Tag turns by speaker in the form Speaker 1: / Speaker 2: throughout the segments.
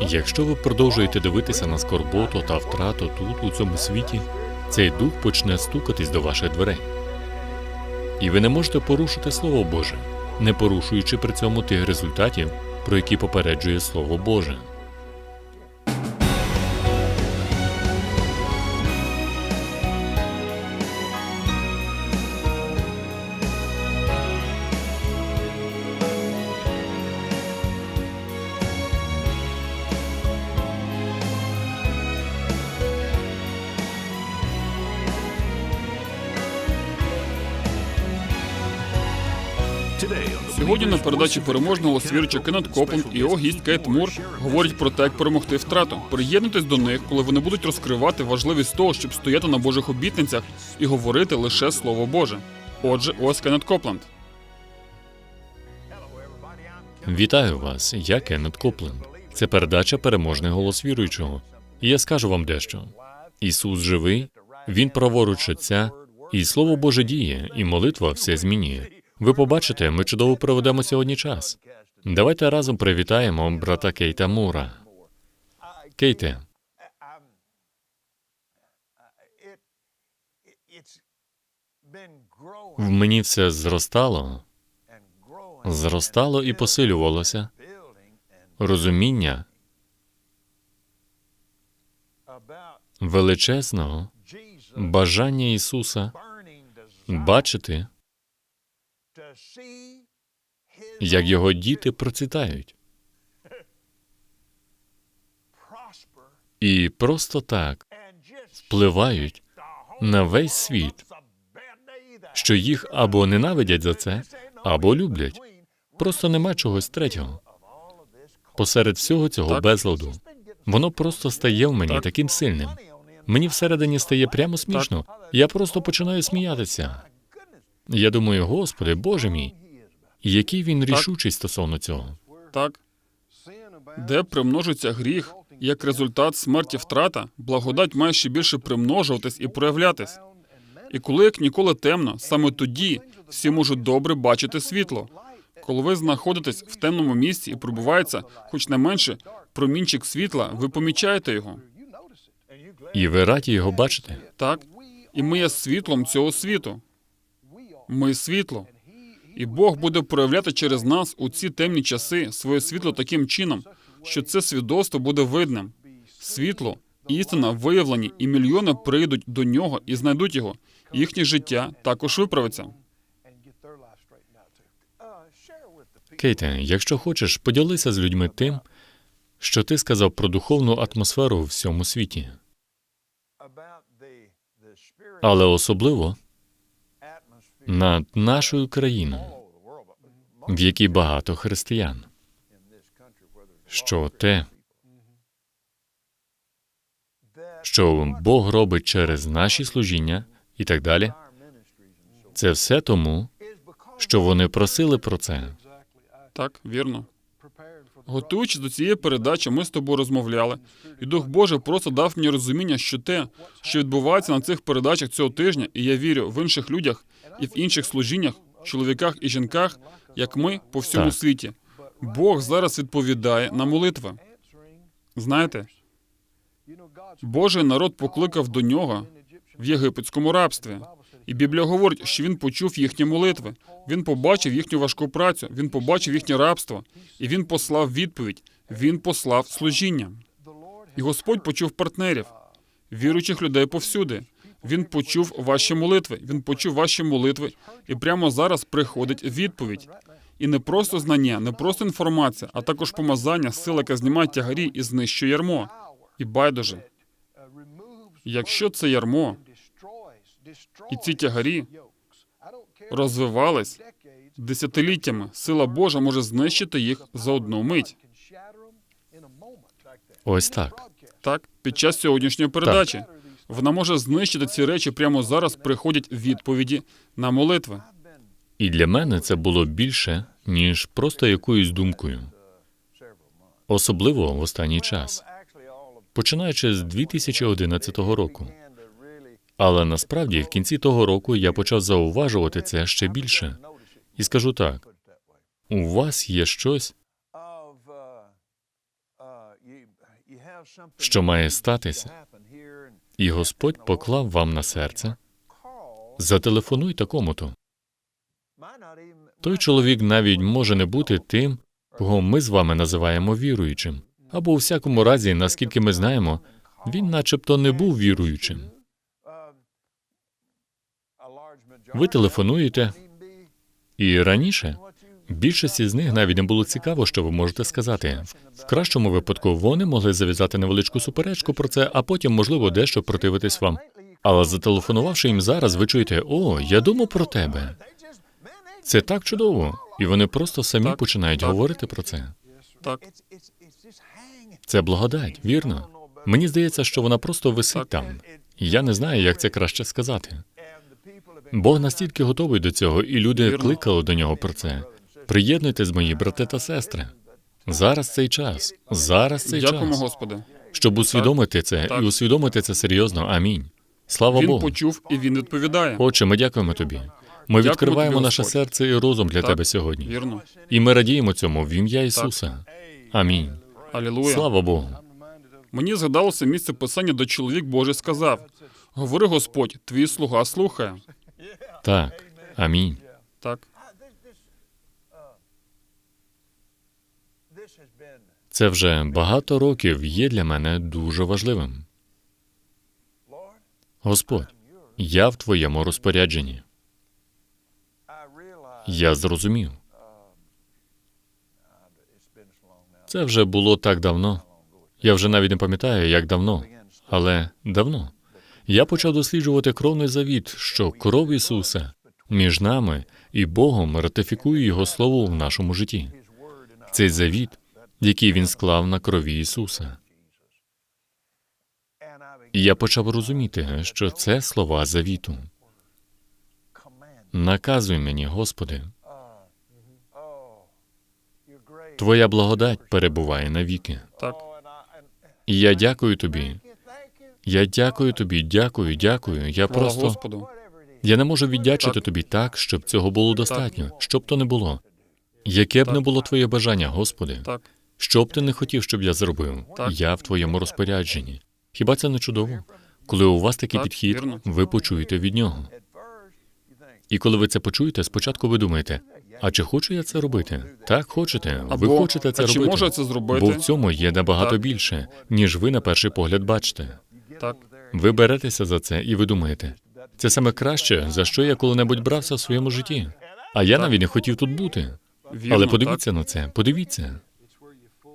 Speaker 1: Якщо ви продовжуєте дивитися на скорботу та втрату тут, у цьому світі, цей дух почне стукатись до ваших дверей. І ви не можете порушити Слово Боже, не порушуючи при цьому тих результатів, про які попереджує Слово Боже.
Speaker 2: Передачі переможного свірча Кеннет Копленд і його гість Кейт Мур говорять про те, як перемогти втрату. Приєднуйтесь до них, коли вони будуть розкривати важливість того, щоб стояти на Божих обітницях і говорити лише Слово Боже. Отже, ось Кеннет Копленд.
Speaker 1: Вітаю вас, я Кеннет Копленд. Це передача Переможний голос віруючого. І я скажу вам дещо. Ісус живий, Він праворуч Отця, і Слово Боже діє, і молитва все змінює. Ви побачите, ми чудово проведемо сьогодні час. Давайте разом привітаємо брата Кейта Мура. Кейте, в мені все зростало, зростало і посилювалося розуміння величезного бажання Ісуса бачити, як його діти процвітають. І просто так впливають на весь світ, що їх або ненавидять за це, або люблять. Просто нема чогось третього. Посеред всього цього
Speaker 2: Так.
Speaker 1: безладу. Воно просто стає в мені
Speaker 2: Так.
Speaker 1: таким сильним. Мені всередині стає прямо смішно. Я просто починаю сміятися. Я думаю, Господи, Боже мій, який він рішучий стосовно цього.
Speaker 2: Так, де примножиться гріх, як результат смерті втрата, благодать має ще більше примножуватись і проявлятись. І коли як ніколи темно, саме тоді всі можуть добре бачити світло. Коли ви знаходитесь в темному місці і пробувається, хоч не менше, промінчик світла, ви помічаєте його.
Speaker 1: І ви раді його бачите?
Speaker 2: Так? І ми є світлом цього світу. Ми світло. І Бог буде проявляти через нас у ці темні часи своє світло таким чином, що це свідоцтво буде видним. Світло, істина виявлені, і мільйони прийдуть до нього і знайдуть його. Їхнє життя також виправиться.
Speaker 1: Кейте, якщо хочеш, поділися з людьми тим, що ти сказав про духовну атмосферу у всьому світі, але особливо над нашою країною, в якій багато християн. Що те, що Бог робить через наші служіння і так далі, це все тому, що вони просили про це.
Speaker 2: Так, вірно. Готуючись до цієї передачі, ми з тобою розмовляли, і Дух Божий просто дав мені розуміння, що те, що відбувається на цих передачах цього тижня, і я вірю в інших людях і в інших служіннях, чоловіках і жінках, як ми по всьому
Speaker 1: Так.
Speaker 2: світі. Бог зараз відповідає на молитви. Знаєте, Божий народ покликав до нього в єгипетському рабстві. І Біблія говорить, що він почув їхні молитви. Він побачив їхню важку працю, він побачив їхнє рабство, і він послав відповідь. Він послав служіння. І Господь почув партнерів, віруючих людей повсюди. Він почув ваші молитви. Він почув ваші молитви, і прямо зараз приходить відповідь. І не просто знання, не просто інформація, а також помазання, сила, яка знімає тягарі і знищує ярмо. І байдуже, якщо це ярмо і ці тягарі розвивались десятиліттями, сила Божа може знищити їх за одну мить.
Speaker 1: Ось так.
Speaker 2: Так, під час сьогоднішньої передачі вона може знищити ці речі прямо зараз. Приходять відповіді на молитви.
Speaker 1: І для мене це було більше, ніж просто якоюсь думкою, особливо в останній час, починаючи з 2011 року. Але насправді в кінці того року я почав зауважувати це ще більше. І скажу так: у вас є щось, що має статися, і Господь поклав вам на серце, зателефонуй такому-то. Той чоловік навіть може не бути тим, кого ми з вами називаємо віруючим. Або у всякому разі, наскільки ми знаємо, він начебто не був віруючим. Ви телефонуєте, і раніше більшості з них навіть не було цікаво, що ви можете сказати. В кращому випадку вони могли зав'язати невеличку суперечку про це, а потім, можливо, дещо противитись вам. Але зателефонувавши їм зараз, ви чуєте: о, я думав про тебе. Це так чудово, і вони просто самі
Speaker 2: Так,
Speaker 1: починають
Speaker 2: так.
Speaker 1: говорити про це.
Speaker 2: Так,
Speaker 1: Це благодать, вірно. Мені здається, що вона просто висить
Speaker 2: Так.
Speaker 1: там. Я не знаю, як це краще сказати. Бог настільки готовий до цього, і люди кликали до нього про це. Приєднуйтесь, мої брати та сестри. Зараз цей час. Зараз цей
Speaker 2: дякуємо,
Speaker 1: час.
Speaker 2: Господи.
Speaker 1: Щоб усвідомити це
Speaker 2: Так.
Speaker 1: і усвідомити це серйозно. Амінь. Слава
Speaker 2: Він
Speaker 1: Богу.
Speaker 2: почув і він відповідає.
Speaker 1: Отче, ми дякуємо тобі. Ми
Speaker 2: Дякуємо
Speaker 1: відкриваємо
Speaker 2: тобі,
Speaker 1: наше серце і розум для
Speaker 2: Так.
Speaker 1: тебе сьогодні.
Speaker 2: Вірно.
Speaker 1: І ми радіємо цьому в ім'я Ісуса. Амінь.
Speaker 2: Алілуя.
Speaker 1: Слава Богу.
Speaker 2: Мені згадалося місце писання, де чоловік Божий сказав: Говори Господь, твій слуга слухає.
Speaker 1: Так. Амінь.
Speaker 2: Так,
Speaker 1: Це вже багато років є для мене дуже важливим. Господь, я в твоєму розпорядженні. Я зрозумів. Це вже було так давно. Я вже навіть не пам'ятаю, як давно, але давно. Я почав досліджувати кровний завіт, що кров Ісуса між нами і Богом ратифікує Його Слово в нашому житті. Цей завіт, який Він склав на крові Ісуса. І я почав розуміти, що це слова завіту. Наказуй мені, Господи, Твоя благодать перебуває навіки.
Speaker 2: так,
Speaker 1: І я дякую тобі. Я дякую тобі, дякую, дякую. Я
Speaker 2: слава
Speaker 1: просто
Speaker 2: Господу.
Speaker 1: я не можу віддячити
Speaker 2: Так.
Speaker 1: тобі так, щоб цього було достатньо, щоб то не було. Яке б не було твоє бажання, Господи,
Speaker 2: Так,
Speaker 1: що б ти не хотів, щоб я зробив,
Speaker 2: Так.
Speaker 1: я в твоєму розпорядженні. Хіба це не чудово? Коли у вас такий
Speaker 2: Так,
Speaker 1: підхід,
Speaker 2: вірно.
Speaker 1: ви почуєте від нього. І коли ви це почуєте, спочатку ви думаєте, а чи хочу я це робити? Так, хочете. Ви хочете це
Speaker 2: а чи
Speaker 1: робити.
Speaker 2: можу це зробити?
Speaker 1: Бо в цьому є набагато
Speaker 2: Так.
Speaker 1: більше, ніж ви на перший погляд бачите.
Speaker 2: Так,
Speaker 1: Ви беретеся за це і ви думаєте, це саме краще, за що я коли-небудь брався в своєму житті. А я навіть не хотів тут бути.
Speaker 2: вірно.
Speaker 1: Але
Speaker 2: так.
Speaker 1: подивіться на це, подивіться.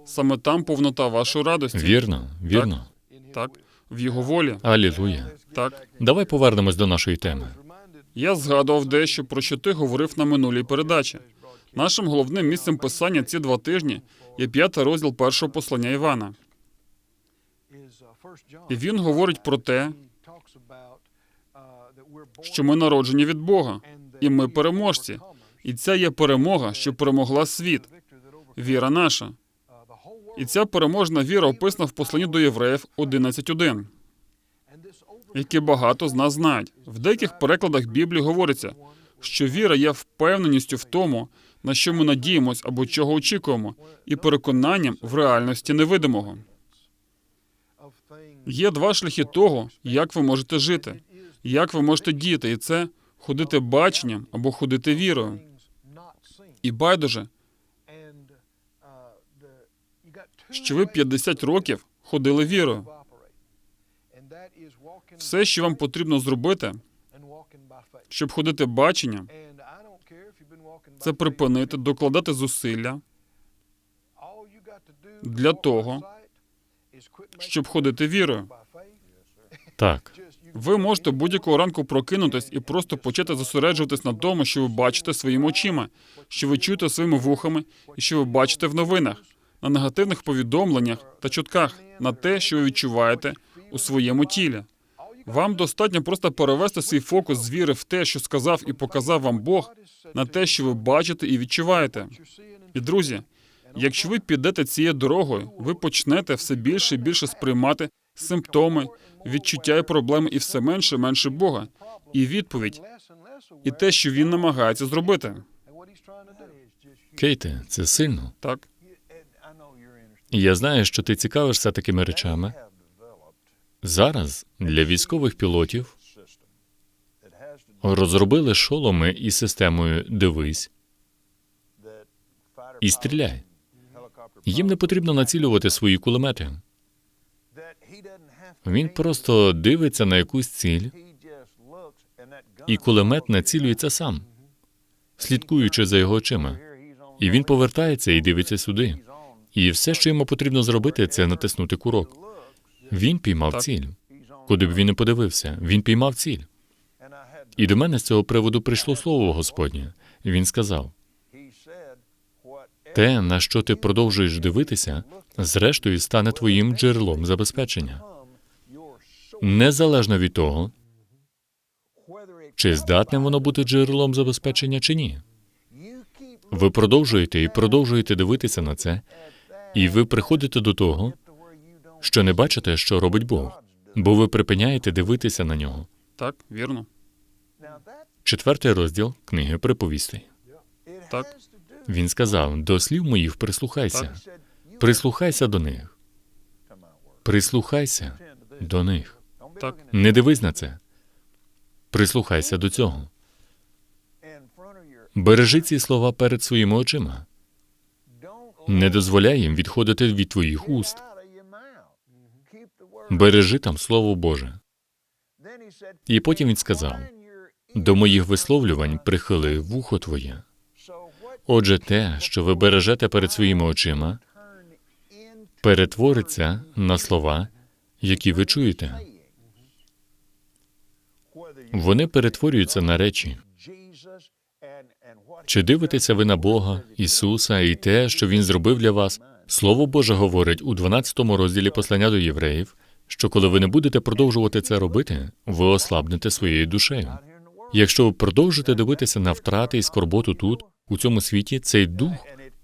Speaker 2: Саме там повнота вашої радості.
Speaker 1: Вірно, вірно.
Speaker 2: Так, в його волі.
Speaker 1: Алілуя.
Speaker 2: Так.
Speaker 1: Давай повернемось до нашої теми.
Speaker 2: Я згадував дещо, про що ти говорив на минулій передачі. Нашим головним місцем писання ці два тижні є п'ятий розділ першого послання Івана. І він говорить про те, що ми народжені від Бога, і ми переможці. І ця є перемога, що перемогла світ. Віра наша. І ця переможна віра описана в посланні до євреїв 11.1, яке багато з нас знають. В деяких перекладах Біблії говориться, що віра є впевненістю в тому, на що ми надіємось або чого очікуємо, і переконанням в реальності невидимого. Є два шляхи того, як ви можете жити, як ви можете діяти, і це ходити баченням або ходити вірою. І байдуже, що ви 50 років ходили вірою. Все, що вам потрібно зробити, щоб ходити баченням, це припинити, докладати зусилля для того, щоб ходити вірою.
Speaker 1: Так,
Speaker 2: Ви можете будь-якого ранку прокинутись і просто почати зосереджуватись на тому, що ви бачите своїми очима, що ви чуєте своїми вухами, і що ви бачите в новинах, на негативних повідомленнях та чутках, на те, що ви відчуваєте у своєму тілі. Вам достатньо просто перевести свій фокус з віри в те, що сказав і показав вам Бог, на те, що ви бачите і відчуваєте. І друзі, якщо ви підете цією дорогою, ви почнете все більше і більше сприймати симптоми, відчуття і проблеми, і все менше і менше Бога, і відповідь, і те, що він намагається зробити.
Speaker 1: Кейте, це сильно.
Speaker 2: Так,
Speaker 1: І я знаю, що ти цікавишся такими речами. Зараз для військових пілотів розробили шоломи із системою Дивись і стріляй. Їм не потрібно націлювати свої кулемети. Він просто дивиться на якусь ціль, і кулемет націлюється сам, слідкуючи за його очима. І він повертається і дивиться сюди. І все, що йому потрібно зробити, це натиснути курок. Він піймав ціль. Куди б він не подивився, він піймав ціль. І до мене з цього приводу прийшло слово Господнє. Він сказав: те, на що ти продовжуєш дивитися, зрештою стане твоїм джерелом забезпечення, незалежно від того, чи здатне воно бути джерелом забезпечення чи ні. Ви продовжуєте і продовжуєте дивитися на це, і ви приходите до того, що не бачите, що робить Бог, бо ви припиняєте дивитися на нього.
Speaker 2: Так, вірно.
Speaker 1: Четвертий розділ книги приповістей.
Speaker 2: Так.
Speaker 1: Він сказав: до слів моїх прислухайся, прислухайся до них, прислухайся до них.
Speaker 2: Так.
Speaker 1: Не дивись на це. Прислухайся до цього. Бережи ці слова перед своїми очима. Не дозволяй їм відходити від твоїх уст. Бережи там Слово Боже. І потім він сказав: До моїх висловлювань прихили вухо твоє. Отже, те, що ви бережете перед своїми очима, перетвориться на слова, які ви чуєте. Вони перетворюються на речі. Чи дивитеся ви на Бога, Ісуса і те, що Він зробив для вас? Слово Боже говорить у 12 розділі послання до євреїв, що коли ви не будете продовжувати це робити, ви ослабнете своєю душею. Якщо ви продовжите дивитися на втрати і скорботу тут, у цьому світі, цей дух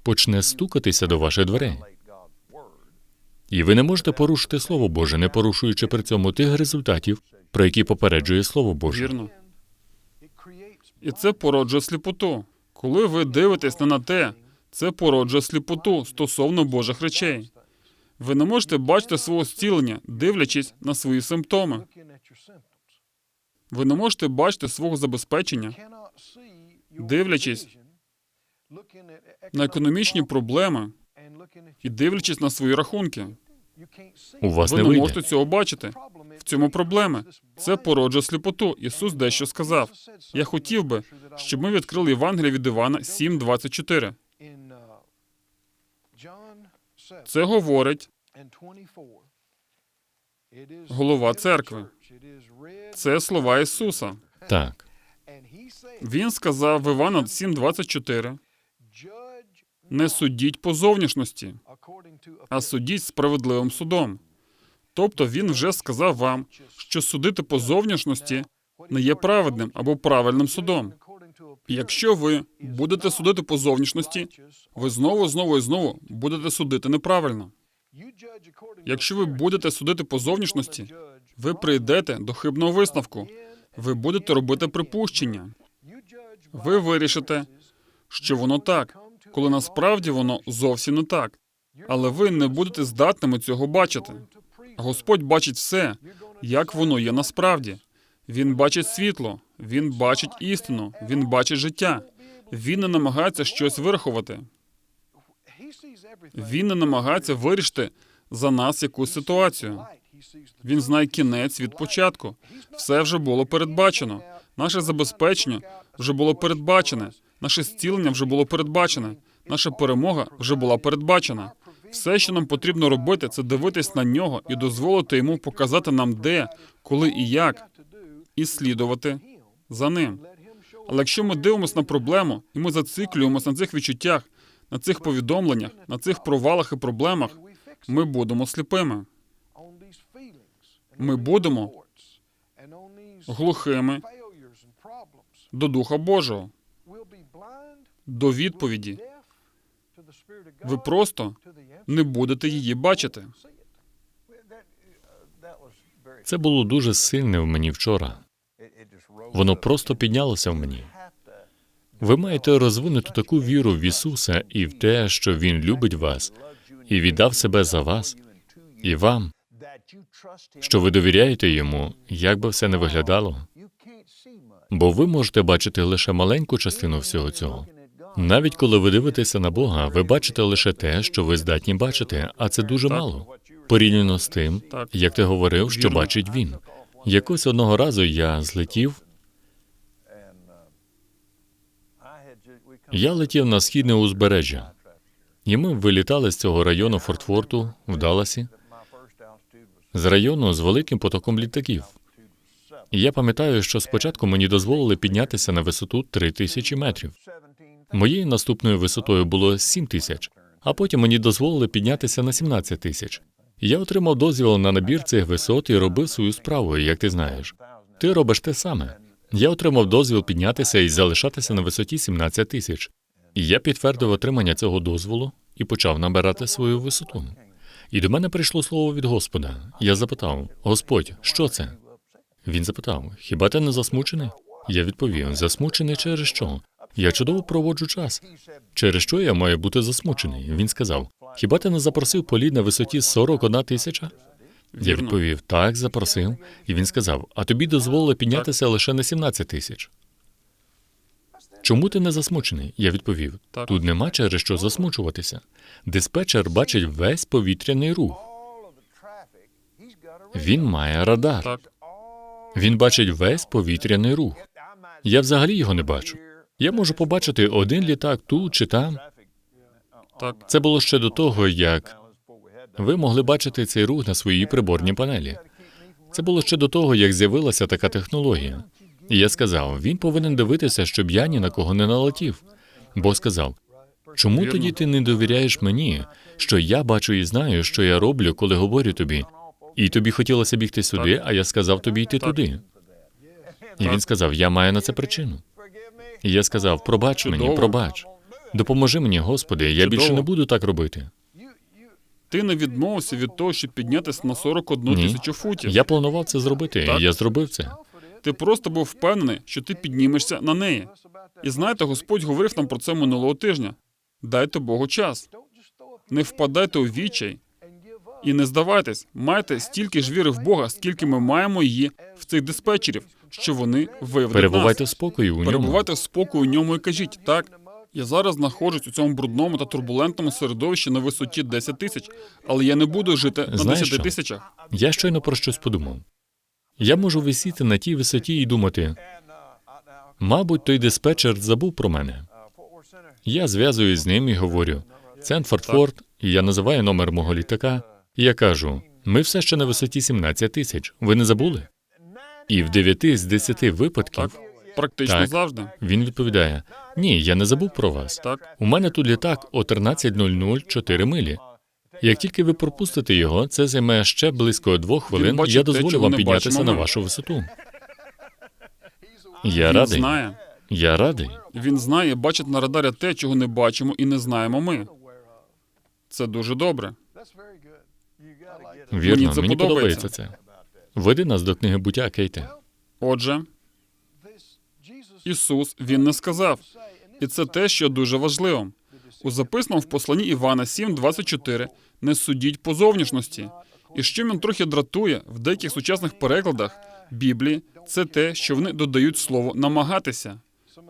Speaker 1: почне стукатися до ваших дверей. І ви не можете порушити Слово Боже, не порушуючи при цьому тих результатів, про які попереджує Слово Боже.
Speaker 2: Вірно. І це породжує сліпоту. Коли ви дивитесь не на те, це породжує сліпоту стосовно Божих речей. Ви не можете бачити свого зцілення, дивлячись на свої симптоми. Ви не можете бачити свого забезпечення,
Speaker 3: дивлячись
Speaker 2: на економічні проблеми і дивлячись на свої рахунки.
Speaker 1: У вас
Speaker 2: Ви
Speaker 1: не вийде.
Speaker 2: можете цього бачити. В цьому проблеми. Це породжує сліпоту. Ісус дещо сказав. Я хотів би, щоб ми відкрили Євангеліє від Івана 7.24. Це говорить
Speaker 3: голова церкви.
Speaker 2: це слова Ісуса.
Speaker 1: Так,
Speaker 2: Він сказав в Івана 7.24, не судіть по зовнішності, а судіть справедливим судом. Тобто він вже сказав вам, що судити по зовнішності не є праведним або правильним судом. Якщо ви будете судити по зовнішності, ви знову, знову і знову будете судити неправильно. Якщо ви будете судити по зовнішності, ви прийдете до хибного висновку. Ви будете робити припущення. Ви вирішите, що воно так, коли насправді воно зовсім не так. Але ви не будете здатними цього бачити. Господь бачить все, як воно є насправді. Він бачить світло, він бачить істину, він бачить життя. Він не намагається щось вирахувати. Він не намагається вирішити за нас якусь ситуацію. Він знає кінець від початку. Все вже було передбачено. Наше забезпечення вже було передбачене. Наше зцілення вже було передбачене. Наша перемога вже була передбачена. Все, що нам потрібно робити, це дивитись на нього і дозволити йому показати нам, де, коли і як, і слідувати за ним. Але якщо ми дивимося на проблему і ми зациклюємося на цих відчуттях, на цих повідомленнях, на цих провалах і проблемах, ми будемо сліпими. Ми будемо глухими до Духа Божого, до відповіді. Ви просто не будете її бачити.
Speaker 1: це було дуже сильне в мені вчора. Воно просто піднялося в мені. Ви маєте розвинути таку віру в Ісуса і в те, що Він любить вас, і віддав себе за вас і вам, що ви довіряєте йому, як би все не виглядало. Бо ви можете бачити лише маленьку частину всього цього. Навіть коли ви дивитеся на Бога, ви бачите лише те, що ви здатні бачити, а це дуже мало. Порівняно з тим, як ти говорив, що бачить він. Якось одного разу я злетів, я летів на східне узбережжя, і ми вилітали з цього району Фортфорту в Далласі, з району з великим потоком літаків. І я пам'ятаю, що спочатку мені дозволили піднятися на висоту 3 тисячі метрів. Моєю наступною висотою було 7 тисяч, а потім мені дозволили піднятися на 17 тисяч. Я отримав дозвіл на набір цих висот і робив свою справу, як ти знаєш. Ти робиш те саме. Я отримав дозвіл піднятися і залишатися на висоті 17 тисяч. І я підтвердив отримання цього дозволу і почав набирати свою висоту. І до мене прийшло слово від Господа. Я запитав: Господь, що це? Він запитав: Хіба ти не засмучений? Я відповів: засмучений через що? Я чудово проводжу час. Через що я маю бути засмучений? Він сказав: Хіба ти не запросив політ на висоті 41 тисяча? Я відповів: так, запросив. І він сказав: А тобі дозволили піднятися лише на 17 тисяч. Чому ти не засмучений? Я відповів: тут нема через що засмучуватися. Диспетчер бачить весь повітряний рух. Він має радар. Він бачить весь повітряний рух. Я взагалі його не бачу. Я можу побачити один літак тут чи там.
Speaker 2: Так.
Speaker 1: Це було ще до того, як ви могли бачити цей рух на своїй приборній панелі. Це було ще до того, як з'явилася така технологія. І я сказав: він повинен дивитися, щоб я ні на кого не налетів. Бог сказав: чому тоді ти не довіряєш мені, що я бачу і знаю, що я роблю, коли говорю тобі? І тобі хотілося бігти сюди, а я сказав тобі йти туди. І він сказав: Я маю на це причину. І я сказав: пробач мені, пробач. Допоможи мені, Господи, я більше не буду так робити.
Speaker 2: Ти не відмовився від того, щоб піднятися на 41
Speaker 1: Ні.
Speaker 2: тисячу футів.
Speaker 1: Я планував це зробити,
Speaker 2: Так.
Speaker 1: і я зробив це.
Speaker 2: Ти просто був впевнений, що ти піднімешся на неї. І знаєте, Господь говорив нам про це минулого тижня. Дайте Богу час. Не впадайте у відчай і не здавайтесь. Майте стільки ж віри в Бога, скільки ми маємо її в цих диспетчерів, що вони виведуть
Speaker 1: Перебувайте в
Speaker 2: нас.
Speaker 1: спокої у ньому.
Speaker 2: Перебувайте в спокою у ньому і кажіть так. Я зараз знаходжусь у цьому брудному та турбулентному середовищі на висоті 10 тисяч, але я не буду жити на
Speaker 1: Знаєш
Speaker 2: 10
Speaker 1: що?
Speaker 2: тисячах.
Speaker 1: Я щойно про щось подумав. Я можу висіти на тій висоті і думати, мабуть, той диспетчер забув про мене. Я зв'язуюсь з ним і говорю: Ценфорд Форд, і я називаю номер мого літака, і я кажу: ми все ще на висоті 17 тисяч. Ви не забули? І в 9 з 10 випадків
Speaker 2: Практично
Speaker 1: Так.
Speaker 2: завжди.
Speaker 1: він відповідає: Ні, я не забув про вас.
Speaker 2: Так.
Speaker 1: У мене тут літак о 13.00 4 милі. Як тільки ви пропустите його, це займе ще близько двох хвилин.
Speaker 2: бачить
Speaker 1: Я дозволю вам піднятися на вашу висоту. Я
Speaker 2: Він
Speaker 1: радий.
Speaker 2: знає.
Speaker 1: Я радий.
Speaker 2: Він знає, бачить на радарі те, чого не бачимо і не знаємо ми. Це дуже добре.
Speaker 1: Вірно,
Speaker 2: Мені це
Speaker 1: мені
Speaker 2: подобається.
Speaker 1: подобається це. Веди нас до книги буття, Кейте.
Speaker 2: Отже, Ісус він не сказав, і це те, що дуже важливо. У записаному в посланні Івана 7.24 не судіть по зовнішності. І що він трохи дратує в деяких сучасних перекладах Біблії, це те, що вони додають слово намагатися.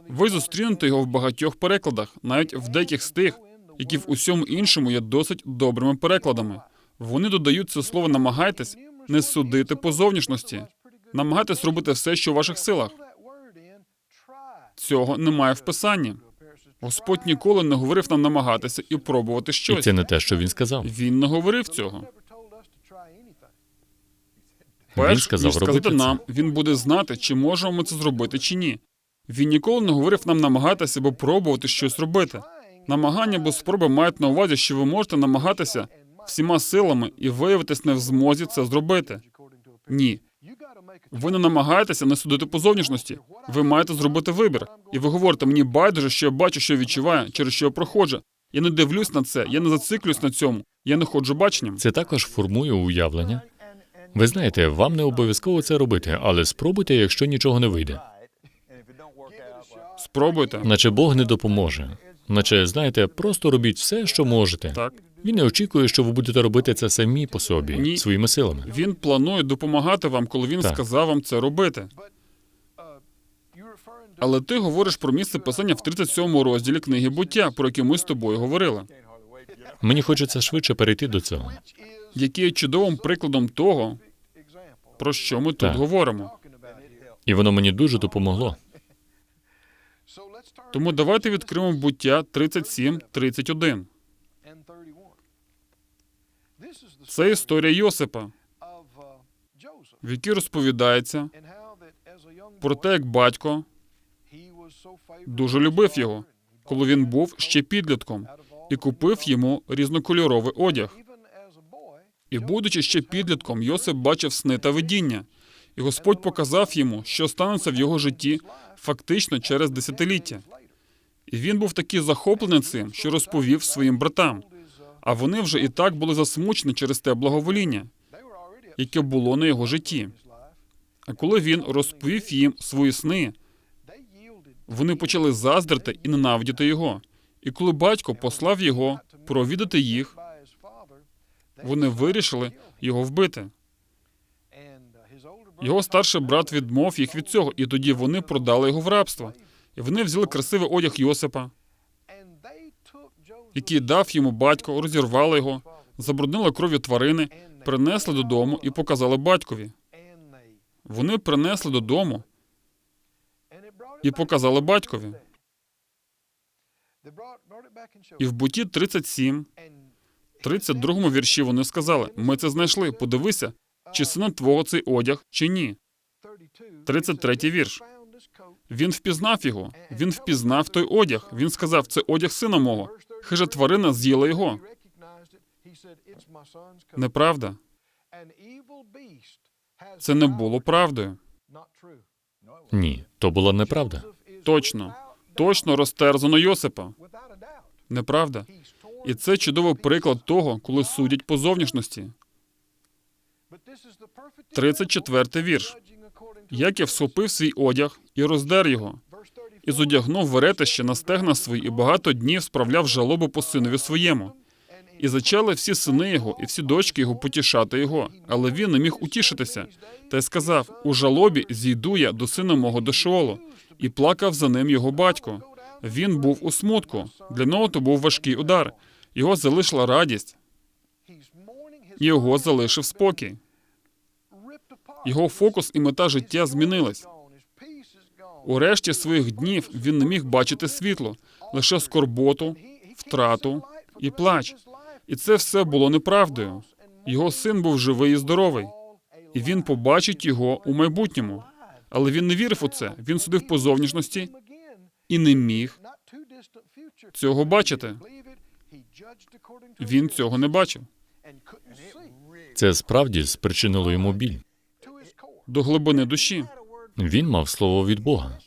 Speaker 2: Ви зустрінете його в багатьох перекладах, навіть в деяких з тих, які в усьому іншому є досить добрими перекладами. Вони додають це слово намагайтесь не судити по зовнішності. Намагайтесь робити все, що в ваших силах. Цього немає в писанні. Господь ніколи не говорив нам намагатися і пробувати
Speaker 1: І
Speaker 2: щось.
Speaker 1: це не те, що він сказав.
Speaker 2: Він не говорив цього.
Speaker 1: Він сказав
Speaker 2: ніж сказати
Speaker 1: робити це.
Speaker 2: нам, він буде знати, чи можемо ми це зробити, чи ні. Він ніколи не говорив нам намагатися або пробувати щось робити. Намагання або спроби мають на увазі, що ви можете намагатися всіма силами і виявитись не в змозі це зробити. Ні. Ви не намагаєтеся не судити по зовнішності. Ви маєте зробити вибір. І ви говорите, мені байдуже, що я бачу, що я відчуваю, через що я проходжу. Я не дивлюсь на це, я не зациклююсь на цьому, я не ходжу баченням.
Speaker 1: Це також формує уявлення. Ви знаєте, вам не обов'язково це робити, але спробуйте, якщо нічого не вийде.
Speaker 2: Спробуйте.
Speaker 1: Наче Бог не допоможе. Наче, знаєте, просто робіть все, що можете.
Speaker 2: Так.
Speaker 1: Він не очікує, що ви будете робити це самі по собі,
Speaker 2: Ні.
Speaker 1: своїми силами.
Speaker 2: Він планує допомагати вам, коли він
Speaker 1: Так.
Speaker 2: сказав вам це робити. Але ти говориш про місце писання в 37 розділі книги буття, про яке ми з тобою говорили,
Speaker 1: Мені хочеться швидше перейти до цього.
Speaker 2: яке є чудовим прикладом того, про що ми тут
Speaker 1: Так.
Speaker 2: говоримо.
Speaker 1: І воно мені дуже допомогло.
Speaker 2: Тому давайте відкриємо буття 37, Це історія Йосипа, в якій розповідається про те, як батько дуже любив його, коли він був ще підлітком, і купив йому різнокольоровий одяг. І, будучи ще підлітком, Йосип бачив сни та видіння, і Господь показав йому, що станеться в його житті фактично через десятиліття. І він був такий захоплений цим, що розповів своїм братам. А вони вже і так були засмучені через те благовоління, яке було на його житті. А коли він розповів їм свої сни, вони почали заздрити і ненавидіти його. І коли батько послав його провідати їх, вони вирішили його вбити. Його старший брат відмов їх від цього, і тоді вони продали його в рабство. І вони взяли красивий одяг Йосипа, який дав йому батько, розірвали його, забруднили кров'ю тварини, принесли додому і показали батькові. Вони принесли додому і показали батькові. І в буті 37, 32 вірші вони сказали: Ми це знайшли. Подивися, чи сина твого цей одяг, чи ні. 33 вірш. Він впізнав його. Він впізнав той одяг. Він сказав: це одяг сина мого. Хижа тварина з'їла його. Неправда. Це не було правдою.
Speaker 1: Ні, то була неправда.
Speaker 2: Точно, точно розтерзано Йосипа. Неправда. І це чудовий приклад того, коли судять по зовнішності. 34 вірш. Яків схопив свій одяг і роздер його, і зодягнув веретище на стегна свої, і багато днів справляв жалобу по синові своєму. І зачали всі сини його, і всі дочки його потішати його. Але він не міг утішитися, та й сказав: у жалобі зійду я до сина мого до Шеолу. І плакав за ним його батько. Він був у смутку. Для нього то був важкий удар. Його залишила радість, його залишив спокій. Його фокус і мета життя змінились. У решті своїх днів він не міг бачити світло, лише скорботу, втрату і плач. І це все було неправдою. Його син був живий і здоровий, і він побачить його у майбутньому. Але він не вірив у це. Він судив по зовнішності і не міг цього бачити. Він цього не бачив.
Speaker 1: Це справді спричинило йому біль.
Speaker 2: До глибини душі.
Speaker 1: Він мав слово від Бога.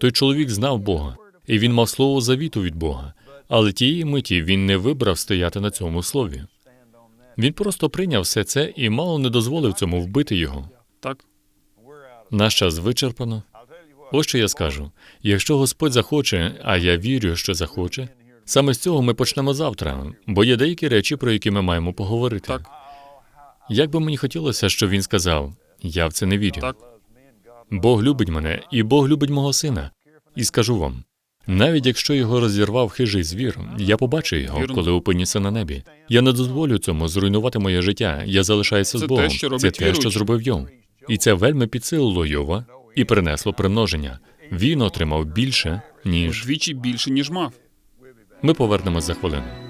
Speaker 1: Той чоловік знав Бога, і він мав слово завіту від Бога. Але тієї миті він не вибрав стояти на цьому слові. Він просто прийняв все це і мало не дозволив цьому вбити його.
Speaker 2: Так,
Speaker 1: Наш час вичерпано. Ось що я скажу: якщо Господь захоче, а я вірю, що захоче, саме з цього ми почнемо завтра, бо є деякі речі, про які ми маємо поговорити.
Speaker 2: Так.
Speaker 1: Як би мені хотілося, щоб він сказав: я в це не вірю.
Speaker 2: так.
Speaker 1: Бог любить мене, і Бог любить мого сина. І скажу вам: навіть якщо його розірвав хижий звір, я побачу його, коли опинюся на небі. Я не дозволю цьому зруйнувати моє життя. Я залишаюся з
Speaker 2: Це те,
Speaker 1: Богом.
Speaker 2: що
Speaker 1: Це те, що зробив Йов. І це вельми підсилило Йова і принесло примноження. Він отримав більше, ніж
Speaker 2: Вдвічі більше, ніж мав.
Speaker 1: ми повернемось за хвилину.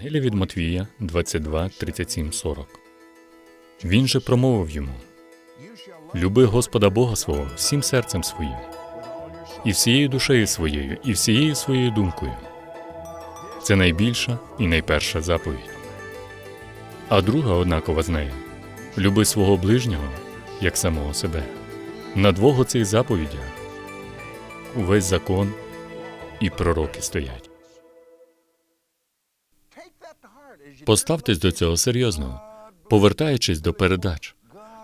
Speaker 1: Євангелія від Матвія 22, 37, 40. Він же промовив йому: Люби Господа Бога свого всім серцем своїм, і всією душею своєю, і всією своєю думкою. Це найбільша і найперша заповідь. А друга однакова з нею люби свого ближнього як самого себе. На двох оцих заповідях увесь закон і пророки стоять. Поставтесь до цього серйозно, повертаючись до передач.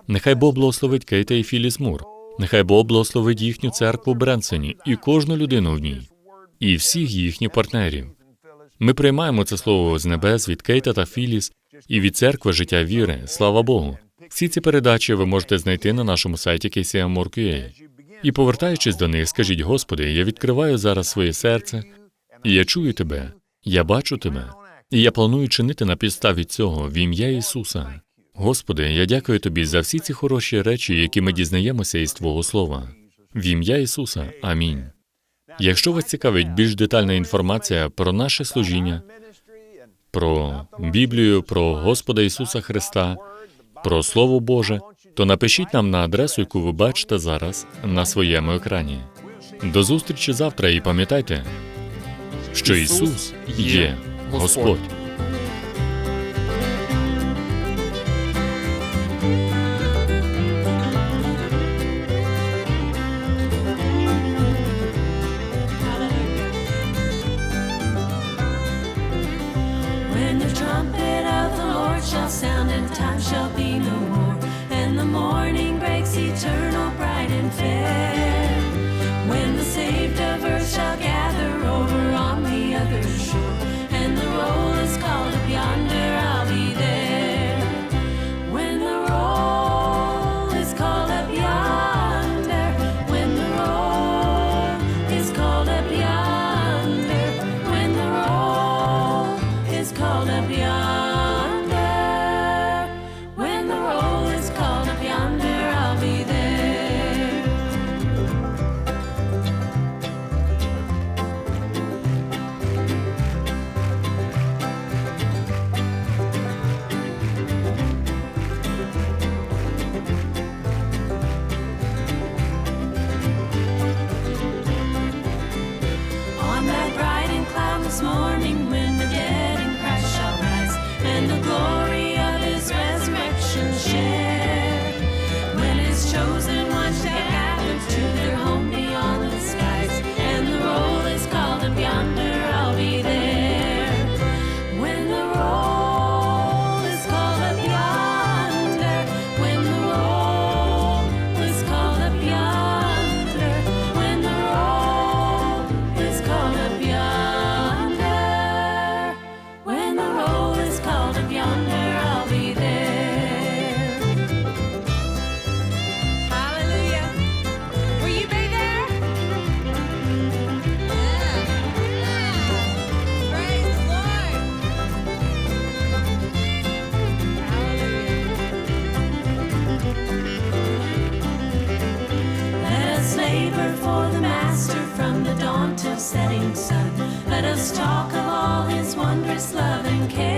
Speaker 1: Нехай Бог благословить Кейта і Філіс Мур. Нехай Бог благословить їхню церкву в Бренсені і кожну людину в ній, і всіх їхніх партнерів. Ми приймаємо це слово з небес від Кейта та Філіс і від церкви життя віри. Слава Богу. Всі ці передачі ви можете знайти на нашому сайті KCM.org.ua. І повертаючись до них, скажіть, Господи, я відкриваю зараз своє серце, і я чую тебе, я бачу тебе, і я планую чинити на підставі цього в ім'я Ісуса. Господи, я дякую тобі за всі ці хороші речі, які ми дізнаємося із Твого Слова. В ім'я Ісуса. Амінь. Якщо вас цікавить більш детальна інформація про наше служіння, про Біблію, про Господа Ісуса Христа, про Слово Боже, то напишіть нам на адресу, яку ви бачите зараз на своєму екрані. До зустрічі завтра і пам'ятайте, що Ісус є Господь.
Speaker 4: When the trumpet of the Lord shall sound and time shall be no more, and the morning breaks eternal, bright and fair. Setting sun. Let us talk of all his wondrous love and care.